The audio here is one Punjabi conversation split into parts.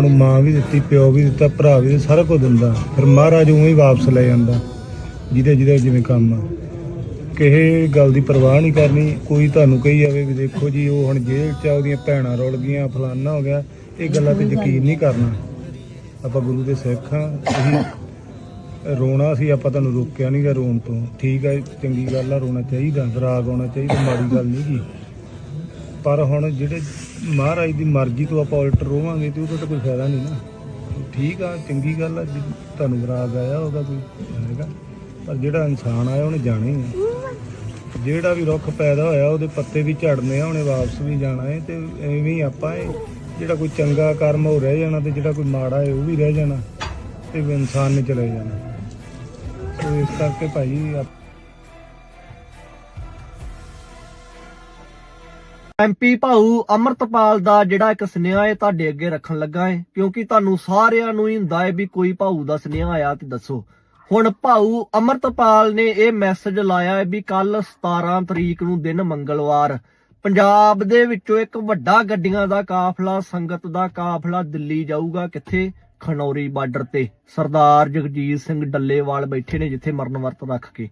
ਹੁਣ ਮਾਂ ਵੀ ਦਿੱਤੀ ਪਿਓ ਵੀ ਦਿੱਤਾ ਭਰਾ ਵੀ ਦਿੱਤਾ, ਸਾਰਾ ਕੁਝ ਦਿੰਦਾ। ਫਿਰ ਮਹਾਰਾਜ ਉਵੇਂ ਹੀ ਵਾਪਸ ਲੈ ਜਾਂਦਾ। ਜਿਹਦੇ ਜਿਹਦੇ ਜਿਵੇਂ ਕੰਮ ਆ। ਕਿਸੇ ਗੱਲ ਦੀ ਪਰਵਾਹ ਨਹੀਂ ਕਰਨੀ। ਕੋਈ ਤੁਹਾਨੂੰ ਕਹੀ ਜਾਵੇ ਵੀ ਦੇਖੋ ਜੀ ਉਹ ਹੁਣ ਜੇਲ੍ਹ ਚ ਆ ਉਹਦੀਆਂ ਭੈਣਾਂ ਰੁਲ ਗਈਆਂ ਫਲਾਨਾ ਹੋ ਗਿਆ। ਇਹ ਗੱਲਾਂ ਤੇ ਯਕੀਨ ਨਹੀਂ ਕਰਨਾ। ਆਪਾਂ ਗੁਰੂ ਦੇ ਸਿੱਖ ਹਾਂ ਅਸੀਂ ਰੋਣਾ ਸੀ ਆਪਾਂ ਤੁਹਾਨੂੰ ਰੋਕਿਆ ਨਹੀਂ ਗਾ ਰੋਣ ਤੋਂ। ਠੀਕ ਆ ਚੰਗੀ ਗੱਲ ਆ ਰੋਣਾ ਚਾਹੀਦਾ ਰਾਗ ਆਉਣਾ ਚਾਹੀਦਾ ਮਾੜੀ ਗੱਲ ਨਹੀਂ ਗੀ। ਪਰ ਹੁਣ ਜਿਹੜੇ ਮਹਾਰਾਜ ਦੀ ਮਰਜ਼ੀ ਤੋਂ ਆਪਾਂ ਉਲਟ ਰੋਵਾਂਗੇ ਤੇ ਉਹਦਾ ਤਾਂ ਕੋਈ ਫਾਇਦਾ ਨਹੀਂ ਨਾ। ਠੀਕ ਆ, ਚੰਗੀ ਗੱਲ ਆ, ਜੇ ਤੁਹਾਨੂੰ ਰਾਗ ਆਇਆ ਉਹਦਾ ਕੋਈ ਹੈਗਾ। ਪਰ ਜਿਹੜਾ ਇਨਸਾਨ ਆਇਆ, ਉਹਨੇ ਜਾਣਾ ਹੀ ਆ। ਜਿਹੜਾ ਵੀ ਰੁੱਖ ਪੈਦਾ ਹੋਇਆ, ਉਹਦੇ ਪੱਤੇ ਵੀ ਝੜਨੇ ਆ, ਉਹਨੇ ਵਾਪਸ ਵੀ ਜਾਣਾ ਹੈ ਤੇ ਐਵੇਂ ਹੀ ਆਪਾਂ ਇਹ ਜਿਹੜਾ ਕੋਈ ਚੰਗਾ ਕਰਮ ਉਹ ਰਹਿ ਜਾਣਾ ਤੇ ਜਿਹੜਾ ਕੋਈ ਮਾੜਾ ਹੈ ਉਹ ਵੀ ਰਹਿ ਜਾਣਾ ਤੇ ਇਨਸਾਨ ਨੇ ਚਲੇ ਜਾਣਾ। ਸੋ ਇਸ ਕਰਕੇ ਭਾਈ ਐਮਪੀ ਭਾਊ ਅਮਰਤਪਾਲ ਦਾ ਜਿਹੜਾ ਇੱਕ ਸੁਨੇਹਾ ਹੈ ਤੁਹਾਡੇ ਅੱਗੇ ਰੱਖਣ ਲੱਗਾ ਹੈ ਕਿਉਂਕਿ ਤੁਹਾਨੂੰ ਸਾਰਿਆਂ ਨੂੰ ਹੀ ਹੁੰਦਾ ਹੈ ਵੀ ਕੋਈ ਭਾਊ ਦਾ ਸੁਨੇਹਾ ਆਇਆ ਤੇ ਦੱਸੋ। ਹੁਣ ਭਾਊ ਅਮਰਤਪਾਲ ਨੇ ਇਹ ਮੈਸੇਜ ਲਾਇਆ ਹੈ ਵੀ ਕੱਲ 17 ਤਰੀਕ ਨੂੰ ਦਿਨ ਮੰਗਲਵਾਰ, ਪੰਜਾਬ ਦੇ ਵਿੱਚੋਂ ਇੱਕ ਵੱਡਾ ਗੱਡੀਆਂ ਦਾ ਕਾਫਲਾ, ਸੰਗਤ ਦਾ ਕਾਫਲਾ ਦਿੱਲੀ ਜਾਊਗਾ ਕਿੱਥੇ? ਖਨੌਰੀ ਬਾਰਡਰ ਤੇ। ਸਰਦਾਰ ਜਗਜੀਤ ਸਿੰਘ ਡੱਲੇਵਾਲ ਬੈਠੇ ਨੇ ਜਿੱਥੇ ਮਰਨ ਵਰਤ ਰੱਖ ਕੇ।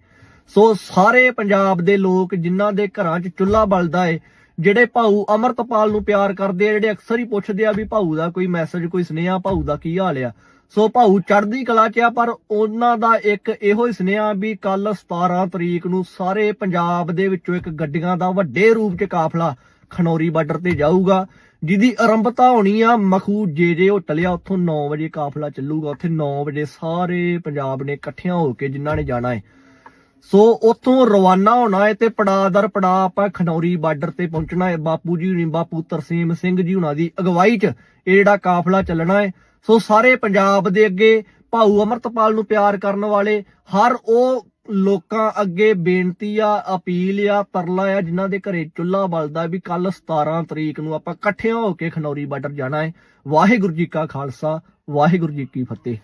ਸੋ ਸਾਰੇ ਪੰਜਾਬ ਦੇ ਲੋਕ ਜਿਨ੍ਹਾਂ ਦੇ ਘਰਾਂ 'ਚ ਚੁੱਲ੍ਹਾ ਬਲਦਾ ਏ ਜਿਹੜੇ ਭਾਊ ਅਮਰਤਪਾਲ ਨੂੰ ਪਿਆਰ ਕਰਦੇ ਆ, ਜਿਹੜੇ ਅਕਸਰ ਹੀ ਪੁੱਛਦੇ ਆ ਵੀ ਭਾਊ ਦਾ ਕੋਈ ਮੈਸੇਜ ਕੋਈ ਸੁਨੇਹਾ, ਭਾਊ ਦਾ ਕੀ ਹਾਲ ਆ? ਸੋ ਭਾਊ ਚੜ੍ਹਦੀ ਕਲਾ 'ਚ ਆ, ਪਰ ਉਹਨਾਂ ਦਾ ਇੱਕ ਇਹੋ ਹੀ ਸੁਨੇਹਾ ਵੀ ਕੱਲ 17 ਤਰੀਕ ਨੂੰ ਸਾਰੇ ਪੰਜਾਬ ਦੇ ਵਿੱਚੋਂ ਇੱਕ ਗੱਡੀਆਂ ਦਾ ਵੱਡੇ ਰੂਪ 'ਚ ਕਾਫਲਾ ਖਨੌਰੀ ਬਾਰਡਰ ਤੇ ਜਾਊਗਾ, ਜਿਹਦੀ ਆਰੰਭਤਾ ਹੋਣੀ ਆ ਮਖੂ ਜੇ ਜੇ ਹੋਟਲ ਆ, ਉੱਥੋਂ 9 ਵਜੇ ਕਾਫਲਾ ਚੱਲੂਗਾ, ਉੱਥੇ 9 ਵਜੇ ਸਾਰੇ ਪੰਜਾਬ ਨੇ ਇਕੱਠਿਆਂ ਹੋ ਕੇ ਜਿਨ੍ਹਾਂ ਨੇ ਜਾਣਾ ਹੈ। ਸੋ ਉੱਥੋਂ ਰਵਾਨਾ ਹੋਣਾ ਹੈ ਤੇ ਪੜਾਦਰ ਪੜਾ ਆਪਾਂ ਖਨੌਰੀ ਬਾਰਡਰ ਤੇ ਪਹੁੰਚਣਾ ਹੈ। ਬਾਪੂ ਜੀ ਹੁਣੀ, ਬਾਪੂ ਤਰਸੀਮ ਸਿੰਘ ਜੀ ਹੁਣਾਂ ਦੀ ਅਗਵਾਈ 'ਚ ਇਹ ਜਿਹੜਾ ਕਾਫਲਾ ਚੱਲਣਾ ਹੈ। ਸੋ ਸਾਰੇ ਪੰਜਾਬ ਦੇ ਅੱਗੇ ਭਾਊ ਅਮਰਤਪਾਲ ਨੂੰ ਪਿਆਰ ਕਰਨ ਵਾਲੇ ਹਰ ਉਹ ਲੋਕਾਂ ਅੱਗੇ ਬੇਨਤੀ ਆ, ਅਪੀਲ ਆ, ਤਰਲਾ ਆ, ਜਿਨ੍ਹਾਂ ਦੇ ਘਰੇ ਚੁੱਲ੍ਹਾ ਬਲਦਾ ਵੀ ਕੱਲ 17 ਤਰੀਕ ਨੂੰ ਆਪਾਂ ਇਕੱਠਿਆਂ ਹੋ ਕੇ ਖਨੌਰੀ ਬਾਰਡਰ ਜਾਣਾ ਹੈ। ਵਾਹਿਗੁਰੂ ਜੀ ਕਾ ਖਾਲਸਾ, ਵਾਹਿਗੁਰੂ ਜੀ ਕੀ ਫਤਿਹ।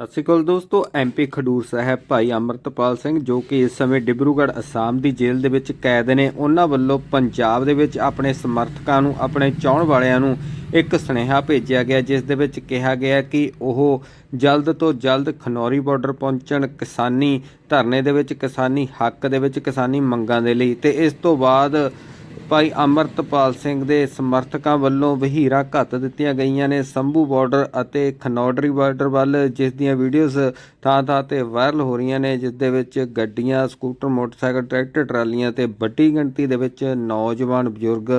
ਸਤਿ ਸ਼੍ਰੀ ਅਕਾਲ ਦੋਸਤੋ ਐਮਪੀ ਖਡੂਰ ਸਾਹਿਬ ਭਾਈ ਅਮਰਤਪਾਲ ਸਿੰਘ ਜੋ ਕਿ ਇਸ ਸਮੇਂ ਡਿਬਰੂਗੜ੍ਹ ਅਸਾਮ ਦੀ ਜੇਲ੍ਹ ਦੇ ਵਿੱਚ ਕੈਦ ਨੇ, ਉਹਨਾਂ ਵੱਲੋਂ ਪੰਜਾਬ ਦੇ ਵਿੱਚ ਆਪਣੇ ਸਮਰਥਕਾਂ ਨੂੰ, ਆਪਣੇ ਚਾਹਣ ਵਾਲਿਆਂ ਨੂੰ ਇੱਕ ਸੁਨੇਹਾ ਭੇਜਿਆ ਗਿਆ, ਜਿਸ ਦੇ ਵਿੱਚ ਕਿਹਾ ਗਿਆ ਕਿ ਉਹ ਜਲਦ ਤੋਂ ਜਲਦ ਖਨੌਰੀ ਬਾਰਡਰ ਪਹੁੰਚਣ, ਕਿਸਾਨੀ ਧਰਨੇ ਦੇ ਵਿੱਚ, ਕਿਸਾਨੀ ਹੱਕ ਦੇ ਵਿੱਚ, ਕਿਸਾਨੀ ਮੰਗਾਂ ਦੇ ਲਈ ਤੇ ਇਸ ਤੋਂ ਬਾਅਦ ਭਾਈ ਅਮਰਤਪਾਲ ਸਿੰਘ ਦੇ ਸਮਰਥਕਾਂ ਵੱਲੋਂ ਵਹੀਰਾ ਘੱਤ ਦਿੱਤੀਆਂ ਗਈਆਂ ਨੇ ਸੰਭੂ ਬਾਰਡਰ ਅਤੇ ਖਨੌਡਰੀ ਬਾਰਡਰ ਵੱਲ, ਜਿਸ ਦੀਆਂ ਵੀਡੀਓਜ਼ ਥਾਂ ਥਾਂ ਤੇ ਵਾਇਰਲ ਹੋ ਰਹੀਆਂ ਨੇ, ਜਿਸ ਦੇ ਵਿੱਚ ਗੱਡੀਆਂ, ਸਕੂਟਰ, ਮੋਟਰਸਾਈਕਲ, ਟਰੈਕਟਰ, ਟਰਾਲੀਆਂ ਤੇ ਵੱਡੀ ਗਿਣਤੀ ਦੇ ਵਿੱਚ ਨੌਜਵਾਨ ਬਜ਼ੁਰਗ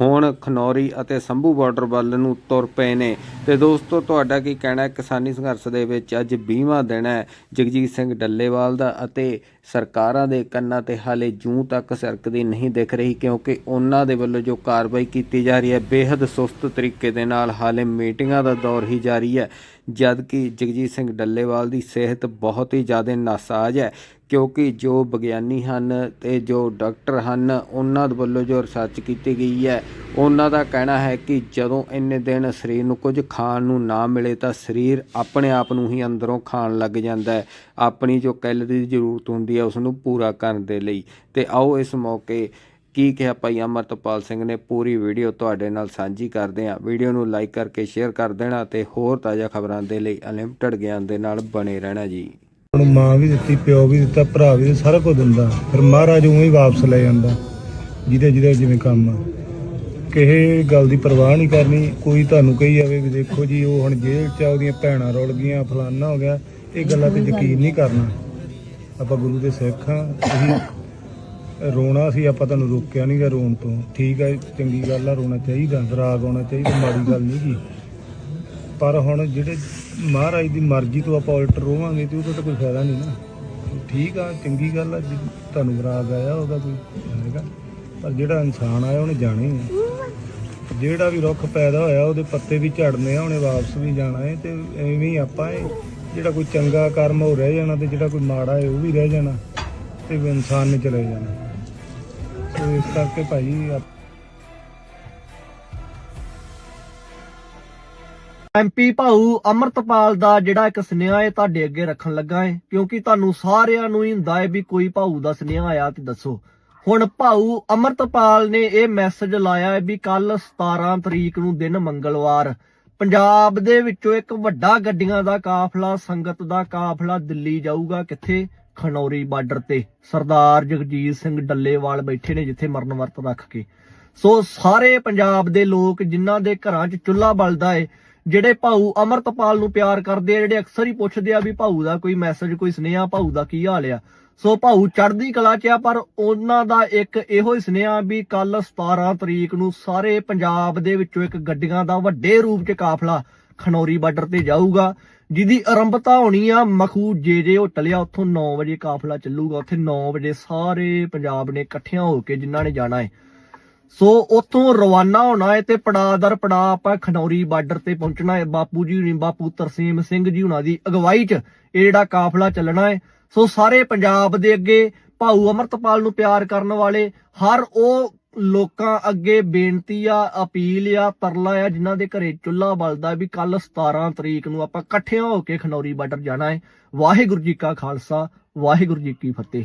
ਹੁਣ ਖਨੌਰੀ ਅਤੇ ਸੰਭੂ ਬਾਰਡਰ ਵੱਲ ਨੂੰ ਤੁਰ ਪਏ ਨੇ। ਤੇ ਦੋਸਤੋ, ਤੁਹਾਡਾ ਕੀ ਕਹਿਣਾ ਹੈ? ਕਿਸਾਨੀ ਸੰਘਰਸ਼ ਦੇ ਵਿੱਚ ਅੱਜ 20ਵਾਂ ਦਿਨ ਹੈ। ਜਗਜੀਤ ਸਿੰਘ ਡੱਲੇਵਾਲ ਦਾ ਅਤੇ ਸਰਕਾਰਾਂ ਦੇ ਕੰਨਾਂ ਤੇ ਹਾਲੇ ਜੂੰ ਤੱਕ ਸਰਕਦੀ ਨਹੀਂ ਦਿਖ ਰਹੀ, ਕਿਉਂਕਿ ਉਹਨਾਂ ਦੇ ਵੱਲੋਂ ਜੋ ਕਾਰਵਾਈ ਕੀਤੀ ਜਾ ਰਹੀ ਹੈ ਬੇहद ਸੁਸਤ ਤਰੀਕੇ ਦੇ ਨਾਲ ਹਾਲੇ ਮੀਟਿੰਗਾਂ ਦਾ ਦੌਰ ਹੀ ਜਾਰੀ ਹੈ। ਜਦ ਕਿ ਜਗਜੀਤ ਸਿੰਘ ਡੱਲੇਵਾਲ ਦੀ ਸਿਹਤ ਬਹੁਤ ਹੀ ਜ਼ਿਆਦਾ ਨਾਸਾਜ਼ ਹੈ। ਕਿਉਂਕਿ ਜੋ ਵਿਗਿਆਨੀ ਹਨ ਅਤੇ ਜੋ ਡਾਕਟਰ ਹਨ, ਉਹਨਾਂ ਵੱਲੋਂ ਜੋ ਰਿਸਰਚ ਕੀਤੀ ਗਈ ਹੈ, ਉਹਨਾਂ ਦਾ ਕਹਿਣਾ ਹੈ ਕਿ ਜਦੋਂ ਇੰਨੇ ਦਿਨ ਸਰੀਰ ਨੂੰ ਕੁਝ ਖਾਣ ਨੂੰ ਨਾ ਮਿਲੇ ਤਾਂ ਸਰੀਰ ਆਪਣੇ ਆਪ ਨੂੰ ਹੀ ਅੰਦਰੋਂ ਖਾਣ ਲੱਗ ਜਾਂਦਾ ਹੈ। ਆਪਣੀ ਜੋ ਕੈਲਰੀ ਦੀ ਜ਼ਰੂਰਤ ਹੁੰਦੀ ਹੈ ਉਸ ਨੂੰ ਪੂਰਾ ਕਰਨ ਦੇ ਲਈ। ਅਤੇ ਆਓ ਇਸ ਮੌਕੇ ਕੀ ਕਿਹਾ ਭਾਈ ਅਮਰਤਪਾਲ ਸਿੰਘ ਨੇ, ਪੂਰੀ ਵੀਡੀਓ ਤੁਹਾਡੇ ਨਾਲ ਸਾਂਝੀ ਕਰਦੇ ਹਾਂ। ਵੀਡੀਓ ਨੂੰ ਲਾਈਕ ਕਰਕੇ ਸ਼ੇਅਰ ਕਰ ਦੇਣਾ ਅਤੇ ਹੋਰ ਤਾਜ਼ਾ ਖਬਰਾਂ ਦੇ ਲਈ ਅਨਲਿਮਟਿਡ ਗਿਆਨ ਦੇ ਨਾਲ ਬਣੇ ਰਹਿਣਾ ਜੀ। ਹੁਣ ਮਾਂ ਵੀ ਦਿੱਤੀ ਪਿਓ ਵੀ ਦਿੱਤਾ ਭਰਾ ਵੀ ਦਿੱਤਾ, ਸਾਰਾ ਕੁਝ ਦਿੰਦਾ। ਫਿਰ ਮਹਾਰਾਜ ਉਵੇਂ ਹੀ ਵਾਪਸ ਲੈ ਜਾਂਦਾ। ਜਿਹਦੇ ਜਿਹਦੇ ਜਿਵੇਂ ਕੰਮ ਆ। ਕਿਸੇ ਗੱਲ ਦੀ ਪਰਵਾਹ ਨਹੀਂ ਕਰਨੀ। ਕੋਈ ਤੁਹਾਨੂੰ ਕਹੀ ਜਾਵੇ ਵੀ ਦੇਖੋ ਜੀ ਉਹ ਹੁਣ ਜੇਲ੍ਹ ਚ ਆ ਉਹਦੀਆਂ ਭੈਣਾਂ ਰੁਲ ਗਈਆਂ ਫਲਾਨਾ ਹੋ ਗਿਆ। ਇਹ ਗੱਲਾਂ ਤੇ ਯਕੀਨ ਨਹੀਂ ਕਰਨਾ। ਆਪਾਂ ਗੁਰੂ ਦੇ ਸਿੱਖ ਹਾਂ। ਤੁਸੀਂ ਰੋਣਾ ਸੀ ਆਪਾਂ ਤੁਹਾਨੂੰ ਰੋਕਿਆ ਨਹੀਂ ਗਾ ਰੋਣ ਤੋਂ। ਠੀਕ ਹੈ ਚੰਗੀ ਗੱਲ ਆ ਰੋਣਾ ਚਾਹੀਦਾ। ਰਾਗ ਆਉਣਾ ਚਾਹੀਦਾ ਮਾੜੀ ਗੱਲ ਨਹੀਂ ਗੀ। ਪਰ ਹੁਣ ਜਿਹੜੇ ਮਹਾਰਾਜ ਦੀ ਮਰਜ਼ੀ ਤੋਂ ਆਪਾਂ ਉਲਟ ਰੋਵਾਂਗੇ ਤੇ ਉਹਦਾ ਤਾਂ ਕੋਈ ਫਾਇਦਾ ਨਹੀਂ ਨਾ। ਠੀਕ ਆ, ਚੰਗੀ ਗੱਲ ਆ, ਜੇ ਤੁਹਾਨੂੰ ਰਾਗ ਆਇਆ ਉਹਦਾ ਕੋਈ ਹੈਗਾ। ਪਰ ਜਿਹੜਾ ਇਨਸਾਨ ਆਇਆ ਉਹਨੇ ਜਾਣਾ ਹੀ ਆ। ਜਿਹੜਾ ਵੀ ਰੁੱਖ ਪੈਦਾ ਹੋਇਆ ਉਹਦੇ ਪੱਤੇ ਵੀ ਝੜਨੇ ਆ, ਉਹਨੇ ਵਾਪਸ ਵੀ ਜਾਣਾ ਹੈ ਤੇ ਐਵੇਂ ਹੀ ਆਪਾਂ ਇਹ ਜਿਹੜਾ ਕੋਈ ਚੰਗਾ ਕਰਮ ਉਹ ਰਹਿ ਜਾਣਾ ਤੇ ਜਿਹੜਾ ਕੋਈ ਮਾੜਾ ਹੈ ਉਹ ਵੀ ਰਹਿ ਜਾਣਾ ਤੇ ਇਨਸਾਨ ਨੇ ਚਲੇ ਜਾਣਾ। ਸੋ ਇਸ ਕਰਕੇ ਭਾਈ ਐਮਪੀ ਭਾਊ ਅਮਰਤਪਾਲ ਦਾ ਜਿਹੜਾ ਇੱਕ ਸੁਨੇਹਾ ਹੈ ਤੁਹਾਡੇ ਅੱਗੇ ਰੱਖਣ ਲੱਗਾ ਹੈ ਕਿਉਂਕਿ ਤੁਹਾਨੂੰ ਸਾਰਿਆਂ ਨੂੰ ਹੀ ਹੁੰਦਾ ਹੈ ਵੀ ਕੋਈ ਭਾਊ ਦਾ ਸੁਨੇਹਾ ਆਇਆ ਤੇ ਦੱਸੋ। ਹੁਣ ਭਾਊ ਅਮਰਤਪਾਲ ਨੇ ਇਹ ਮੈਸੇਜ ਲਾਇਆ ਹੈ ਵੀ ਕੱਲ 17 ਤਰੀਕ ਨੂੰ ਦਿਨ ਮੰਗਲਵਾਰ, ਪੰਜਾਬ ਦੇ ਵਿੱਚੋਂ ਇੱਕ ਵੱਡਾ ਗੱਡੀਆਂ ਦਾ ਕਾਫਲਾ, ਸੰਗਤ ਦਾ ਕਾਫਲਾ ਦਿੱਲੀ ਜਾਊਗਾ ਕਿੱਥੇ? ਖਨੌਰੀ ਬਾਰਡਰ ਤੇ। ਸਰਦਾਰ ਜਗਜੀਤ ਸਿੰਘ ਡੱਲੇਵਾਲ ਬੈਠੇ ਨੇ ਜਿੱਥੇ ਮਰਨ ਵਰਤ ਰੱਖ ਕੇ। ਸੋ ਸਾਰੇ ਪੰਜਾਬ ਦੇ ਲੋਕ ਜਿਨ੍ਹਾਂ ਦੇ ਘਰਾਂ 'ਚ ਚੁੱਲ੍ਹਾ ਬਲਦਾ ਏ ਜਿਹੜੇ ਭਾਊ ਅਮਰਤਪਾਲ ਨੂੰ ਪਿਆਰ ਕਰਦੇ ਆ, ਜਿਹੜੇ ਅਕਸਰ ਹੀ ਪੁੱਛਦੇ ਆ ਵੀ ਭਾਊ ਦਾ ਕੋਈ ਮੈਸੇਜ ਕੋਈ ਸੁਨੇਹਾ, ਭਾਊ ਦਾ ਕੀ ਹਾਲ ਆ? ਸੋ ਭਾਊ ਚੜ੍ਹਦੀ ਕਲਾ 'ਚ ਆ, ਪਰ ਉਹਨਾਂ ਦਾ ਇੱਕ ਇਹੋ ਹੀ ਸੁਨੇਹਾ ਵੀ ਕੱਲ 17 ਤਰੀਕ ਨੂੰ ਸਾਰੇ ਪੰਜਾਬ ਦੇ ਵਿੱਚੋਂ ਇੱਕ ਗੱਡੀਆਂ ਦਾ ਵੱਡੇ ਰੂਪ 'ਚ ਕਾਫਲਾ ਖਨੌਰੀ ਬਾਰਡਰ ਤੇ ਜਾਊਗਾ, ਜਿਹਦੀ ਆਰੰਭਤਾ ਹੋਣੀ ਆ ਮਖੂ ਜੇ ਜੇ ਹੋਟਲ ਆ ਉੱਥੋਂ 9 ਵਜੇ ਕਾਫਲਾ ਚੱਲੂਗਾ, ਉੱਥੇ 9 ਵਜੇ ਸਾਰੇ ਪੰਜਾਬ ਨੇ ਇਕੱਠਿਆਂ ਹੋ ਕੇ ਜਿਨ੍ਹਾਂ ਨੇ ਜਾਣਾ ਹੈ। ਸੋ ਉੱਥੋਂ ਰਵਾਨਾ ਹੋਣਾ ਹੈ ਤੇ ਪੜਾ ਦਰ ਪੜਾ ਆਪਾਂ ਖਨੌਰੀ ਬਾਰਡਰ ਤੇ ਪਹੁੰਚਣਾ ਹੈ। ਬਾਪੂ ਜੀ ਹੁਣੀ, ਬਾਪੂ ਤਰਸੀਮ ਸਿੰਘ ਜੀ ਹੁਣਾਂ ਦੀ ਅਗਵਾਈ 'ਚ ਇਹ ਜਿਹੜਾ ਕਾਫਲਾ ਚੱਲਣਾ ਹੈ। ਸੋ ਸਾਰੇ ਪੰਜਾਬ ਦੇ ਅੱਗੇ ਭਾਊ ਅਮਰਤਪਾਲ ਨੂੰ ਪਿਆਰ ਕਰਨ ਵਾਲੇ ਹਰ ਉਹ ਲੋਕਾਂ ਅੱਗੇ ਬੇਨਤੀ ਆ, ਅਪੀਲ ਆ, ਤਰਲਾ ਆ, ਜਿਨ੍ਹਾਂ ਦੇ ਘਰੇ ਚੁੱਲ੍ਹਾ ਬਲਦਾ ਵੀ ਕੱਲ 17 ਤਰੀਕ ਨੂੰ ਆਪਾਂ ਇਕੱਠਿਆਂ ਹੋ ਕੇ ਖਨੌਰੀ ਬਾਰਡਰ ਜਾਣਾ ਹੈ। ਵਾਹਿਗੁਰੂ ਜੀ ਕਾ ਖਾਲਸਾ, ਵਾਹਿਗੁਰੂ ਜੀ ਕੀ ਫਤਿਹ।